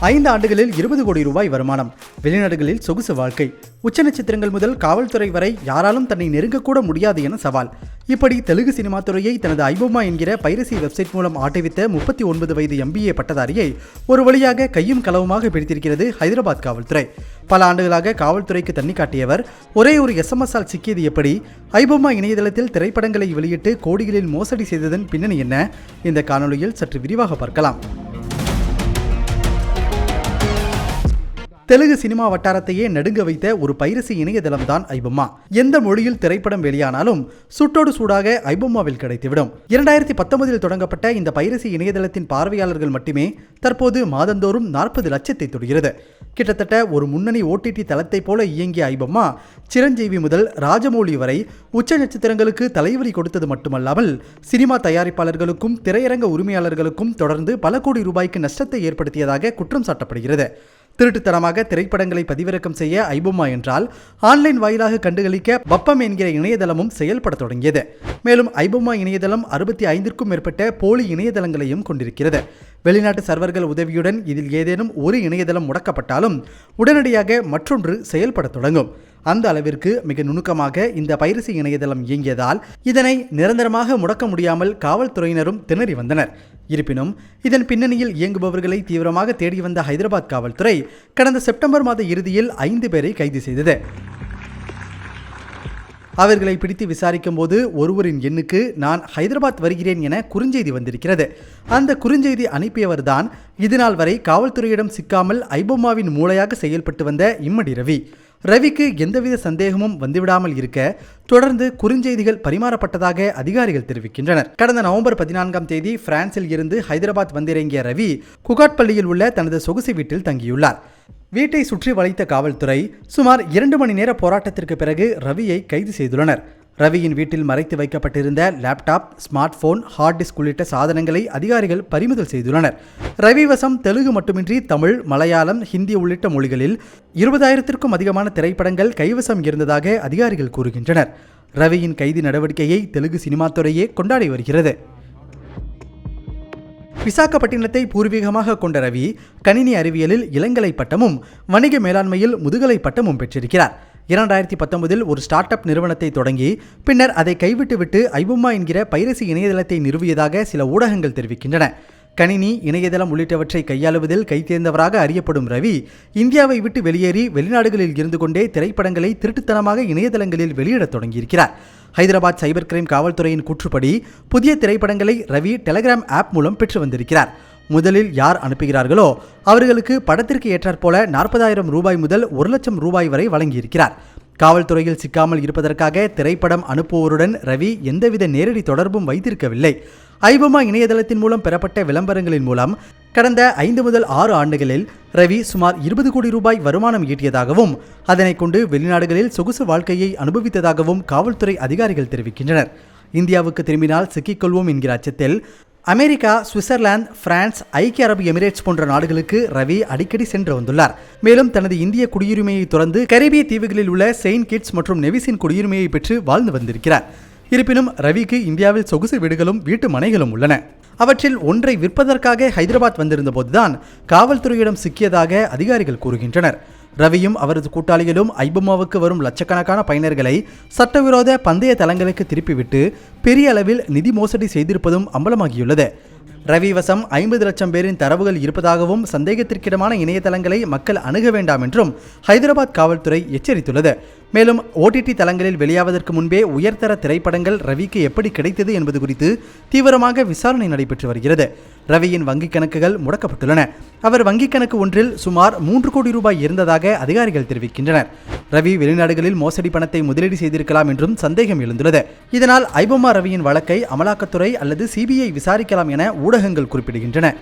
ஐந்து ஆண்டுகளில் இருபது கோடி ரூபாய் வருமானம். வெளிநாடுகளில் சொகுசு வாழ்க்கை. உச்ச நட்சத்திரங்கள் முதல் காவல்துறை வரை யாராலும் தன்னை நெருங்கக்கூட முடியாது என சவால். இப்படி தெலுங்கு சினிமா துறையை தனது ஐபோமா என்கிற பைரசி வெப்சைட் மூலம் ஆட்டவித்த முப்பத்தி ஒன்பது வயது எம்பிஏ பட்டதாரியை ஒரு வழியாக கையும் களவுமாக பிடித்திருக்கிறது ஹைதராபாத் காவல்துறை. பல ஆண்டுகளாக காவல்துறைக்கு தண்ணி காட்டியவர் ஒரே ஒரு எஸ்எம்எஸ்ஆல் சிக்கியது எப்படி? ஐபோமா இணையதளத்தில் திரைப்படங்களை வெளியிட்டு கோடிகளில் மோசடி செய்ததன் பின்னணி என்ன? இந்த காணொளியில் சற்று விரிவாக பார்க்கலாம். தெலுங்கு சினிமா வட்டாரத்தையே நடுங்க வைத்த ஒரு பைரசி இணையதளம் தான் ஐபம்மா. எந்த மொழியில் திரைப்படம் வெளியானாலும் சுட்டோடு சூடாக ஐபம்மாவில் கிடைத்துவிடும். இரண்டாயிரத்தி பத்தொன்பதில் தொடங்கப்பட்ட இந்த பைரசி இணையதளத்தின் பார்வையாளர்கள் மட்டுமே தற்போது மாதந்தோறும் நாற்பது லட்சத்தை தொடுகிறது. கிட்டத்தட்ட ஒரு முன்னணி ஓடிடி தளத்தை போல இயங்கிய ஐபம்மா சிரஞ்சீவி முதல் ராஜமௌலி வரை உச்ச நட்சத்திரங்களுக்கு தலைவலி கொடுத்தது மட்டுமல்லாமல் சினிமா தயாரிப்பாளர்களுக்கும் திரையரங்க உரிமையாளர்களுக்கும் தொடர்ந்து பல கோடி ரூபாய்க்கு நஷ்டத்தை ஏற்படுத்தியதாக குற்றம் சாட்டப்படுகிறது. திருட்டுத்தனமாக திரைப்படங்களை பதிவிறக்கம் செய்ய ஐபொம்மா என்றால் ஆன்லைன் வாயிலாக கண்டுகளிக்க பப்பம் என்கிற இணையதளமும் செயல்பட தொடங்கியது. மேலும் ஐபொம்மா இணையதளம் அறுபத்தி ஐந்திற்கும் மேற்பட்ட போலி இணையதளங்களையும் கொண்டிருக்கிறது. வெளிநாட்டு சர்வர்கள் உதவியுடன் இதில் ஏதேனும் ஒரு இணையதளம் முடக்கப்பட்டாலும் உடனடியாக மற்றொன்று செயல்பட தொடங்கும். அந்த அளவிற்கு மிக நுணுக்கமாக இந்த பைரசி இணையதளம் இயங்கியதால் இதனை நிரந்தரமாக முடக்க முடியாமல் காவல்துறையினரும் திணறி வந்தனர். இருப்பினும் இதன் பின்னணியில் இயங்குபவர்களை தீவிரமாக தேடி வந்த ஹைதராபாத் காவல்துறை கடந்த செப்டம்பர் மாத இறுதியில் ஐந்து பேரை கைது செய்தது. அவர்களை பிடித்து விசாரிக்கும் போது ஒருவரின் எண்ணுக்கு நான் ஹைதராபாத் வருகிறேன் என குறுஞ்செய்தி வந்திருக்கிறது. அந்த குறுஞ்செய்தி அனுப்பியவர்தான் இதுநாள் வரை காவல்துறையிடம் சிக்காமல் ஐபொம்மாவின் மூளையாக செயல்பட்டு வந்த இம்மடி ரவி. ரவிக்கு எந்தவித சந்தேகமும் வந்துவிடாமல் இருக்க தொடர்ந்து குறுஞ்செய்திகள் பரிமாறப்பட்டதாக அதிகாரிகள் தெரிவிக்கின்றனர். கடந்த நவம்பர் பதினான்காம் தேதி பிரான்சில் இருந்து ஹைதராபாத் வந்திறங்கிய ரவி குகாட்பள்ளியில் உள்ள தனது சொகுசு வீட்டில் தங்கியுள்ளார். வீட்டை சுற்றி வளைத்த காவல்துறை சுமார் இரண்டு மணி நேர போராட்டத்திற்கு பிறகு ரவியை கைது செய்துள்ளனர். ரவியின் வீட்டில் மறைத்து வைக்கப்பட்டிருந்த laptop smart phone hard disk உள்ளிட்ட சாதனங்களை அதிகாரிகள் பறிமுதல் செய்துள்ளனர். ரவி வசம் தெலுங்கு மட்டுமின்றி தமிழ் மலையாளம் ஹிந்தி உள்ளிட்ட மொழிகளில் இருபதாயிரத்திற்கும் அதிகமான திரைப்படங்கள் கைவசம் இருந்ததாக அதிகாரிகள் கூறுகின்றனர். ரவியின் கைது நடவடிக்கையை தெலுங்கு சினிமா துறையே கொண்டாடி வருகிறது. விசாகப்பட்டினத்தை பூர்வீகமாக கொண்ட ரவி கணினி அறிவியலில் இளங்கலை பட்டமும் வணிக மேலாண்மையில் முதுகலை பட்டமும் பெற்றிருக்கிறார். இரண்டாயிரத்தி பத்தொன்பதில் ஒரு ஸ்டார்ட் அப் நிறுவனத்தை தொடங்கி பின்னர் அதை கைவிட்டுவிட்டு ஐபும்மா என்கிற பைரசி இணையதளத்தை நிறுவியதாக சில ஊடகங்கள் தெரிவிக்கின்றன. கணினி இணையதளம் உள்ளிட்டவற்றை கையாளுவதில் கைத்தேர்ந்தவராக அறியப்படும் ரவி இந்தியாவை விட்டு வெளியேறி வெளிநாடுகளில் இருந்து கொண்டே திரைப்படங்களை திருட்டுத்தனமாக இணையதளங்களில் வெளியிடத் தொடங்கியிருக்கிறார். ஹைதராபாத் சைபர் கிரைம் காவல்துறையின் கூற்றுப்படி புதிய திரைப்படங்களை ரவி டெலகிராம் ஆப் மூலம் பெற்று வந்திருக்கிறார். முதலில் யார் அனுப்புகிறார்களோ அவர்களுக்கு படத்திற்கு ஏற்றாற்போல நாற்பதாயிரம் ரூபாய் முதல் ஒரு லட்சம் ரூபாய் வரை வழங்கியிருக்கிறார். காவல்துறையில் சிக்காமல் இருப்பதற்காக திரைப்படம் அனுப்புவோருடன் ரவி எந்தவித நேரடி தொடர்பும் வைத்திருக்கவில்லை. ஐபமா இணையதளத்தின் மூலம் பெறப்பட்ட விளம்பரங்களின் மூலம் கடந்த ஐந்து முதல் ஆறு ஆண்டுகளில் ரவி சுமார் இருபது கோடி ரூபாய் வருமானம் ஈட்டியதாகவும் அதனை கொண்டு வெளிநாடுகளில் சொகுசு வாழ்க்கையை அனுபவித்ததாகவும் காவல்துறை அதிகாரிகள் தெரிவிக்கின்றனர். இந்தியாவுக்கு திரும்பினால் சிக்கிக்கொள்வோம் என்கிற அச்சத்தில் அமெரிக்கா சுவிட்சர்லாந்து பிரான்ஸ் ஐக்கிய அரபு எமிரேட்ஸ் போன்ற நாடுகளுக்கு ரவி அடிக்கடி சென்று வந்துள்ளார். மேலும் தனது இந்திய குடியுரிமையை தொடர்ந்து கரேபிய தீவுகளில் உள்ள செயின்ட் கிட்ஸ் மற்றும் நெவிஸின் குடியுரிமையை பெற்று வாழ்ந்து வந்திருக்கிறார். இருப்பினும் ரவிக்கு இந்தியாவில் சொகுசு வீடுகளும் வீட்டு மனைகளும் உள்ளன. அவற்றில் ஒன்றை விற்பதற்காக ஹைதராபாத் வந்திருந்த போதுதான் காவல்துறையிடம் சிக்கியதாக அதிகாரிகள் கூறுகின்றனர். ரவியும் அவரது கூட்டாளிகளும் ஐபமாவுக்கு வரும் லட்சக்கணக்கான பயனர்களை சட்டவிரோத பந்தய தளங்களுக்கு திருப்பிவிட்டு பெரிய அளவில் நிதி மோசடி செய்திருப்பதும் அம்பலமாகியுள்ளது. ரவி வசம் ஐம்பது லட்சம் பேரின் தரவுகள் இருப்பதாகவும் சந்தேகத்திற்கிடமான இணையதளங்களை மக்கள் அணுக வேண்டாம் என்றும் ஹைதராபாத் காவல்துறை எச்சரித்துள்ளது. மேலும் ஓடிடி தளங்களில் வெளியாவதற்கு முன்பே உயர்தர திரைப்படங்கள் ரவிக்கு எப்படி கிடைத்தது என்பது குறித்து தீவிரமாக விசாரணை நடைபெற்று வருகிறது. ரவியின் வங்கிக் கணக்குகள் முடக்கப்பட்டுள்ளன. அவர் வங்கிக் கணக்கு ஒன்றில் சுமார் மூன்று கோடி ரூபாய் இருந்ததாக அதிகாரிகள் தெரிவிக்கின்றனர். ரவி வெளிநாடுகளில் மோசடி பணத்தை முதலீடு செய்திருக்கலாம் என்றும் சந்தேகம் எழுந்துள்ளது. இதனால் ஐபொம்மா ரவியின் வழக்கை அமலாக்கத்துறை அல்லது சிபிஐ விசாரிக்கலாம் என ஊடகங்கள் குறிப்பிடுகின்றன.